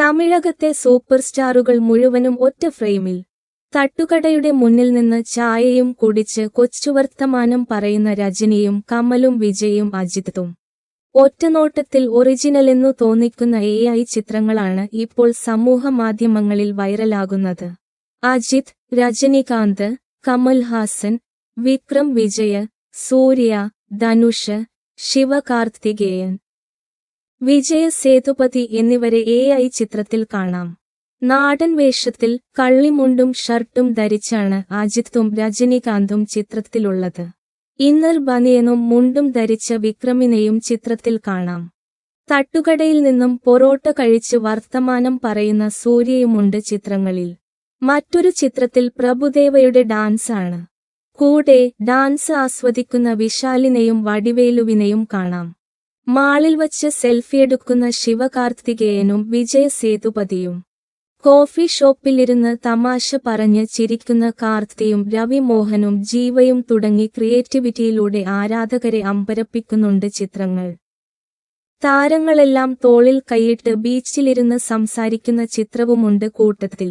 തമിഴകത്തെ super സ്റ്റാറുകൾ മുഴുവനും ഒറ്റ ഫ്രെയിമിൽ തട്ടുകടയുടെ മുന്നിൽ നിന്ന് ചായയും കുടിച്ച് കൊച്ചുവർത്തമാനം പറയുന്ന രജനിയും കമലും വിജയും അജിത്തും. ഒറ്റനോട്ടത്തിൽ ഒറിജിനൽ ഒറിജിനലെന്നു തോന്നിക്കുന്ന എ ഐ ചിത്രങ്ങളാണ് ഇപ്പോൾ സമൂഹ മാധ്യമങ്ങളിൽ വൈറലാകുന്നത്. അജിത് രജനികാന്ത് കമൽഹാസൻ വിക്രം വിജയ സൂര്യ ധനുഷ് ശിവകാർത്തികേയൻ. വിജയ സേതുപതി എന്നിവരെ എ ഐ ചിത്രത്തിൽ കാണാം. നാടൻ വേഷത്തിൽ കള്ളിമുണ്ടും ഷർട്ടും ധരിച്ചാണ് അജിത്തും രജനികാന്തും ചിത്രത്തിലുള്ളത്. ഇന്നർ ബനിയനും മുണ്ടും ധരിച്ച വിക്രമിനെയും ചിത്രത്തിൽ കാണാം. തട്ടുകടയിൽ നിന്നും പൊറോട്ട കഴിച്ച് വർത്തമാനം പറയുന്ന സൂര്യയുമുണ്ട് ചിത്രങ്ങളിൽ. മറ്റൊരു ചിത്രത്തിൽ പ്രഭുദേവയുടെ ഡാൻസാണ് കൂടെ ഡാൻസ് ആസ്വദിക്കുന്ന വിശാലിനെയും വടിവേലുവിനെയും കാണാം. മാളിൽ വച്ച് സെൽഫിയെടുക്കുന്ന ശിവകാർത്തികേയനും വിജയ സേതുപതിയും കോഫി ഷോപ്പിലിരുന്ന് തമാശ പറഞ്ഞ് ചിരിക്കുന്ന കാർത്തിയും രവിമോഹനും ജീവയും തുടങ്ങി ക്രിയേറ്റിവിറ്റിയിലൂടെ ആരാധകരെ അമ്പരപ്പിക്കുന്നുണ്ട് ചിത്രങ്ങൾ. താരങ്ങളെല്ലാം തോളിൽ കൈയിട്ട് ബീച്ചിലിരുന്ന് സംസാരിക്കുന്ന ചിത്രവുമുണ്ട് കൂട്ടത്തിൽ.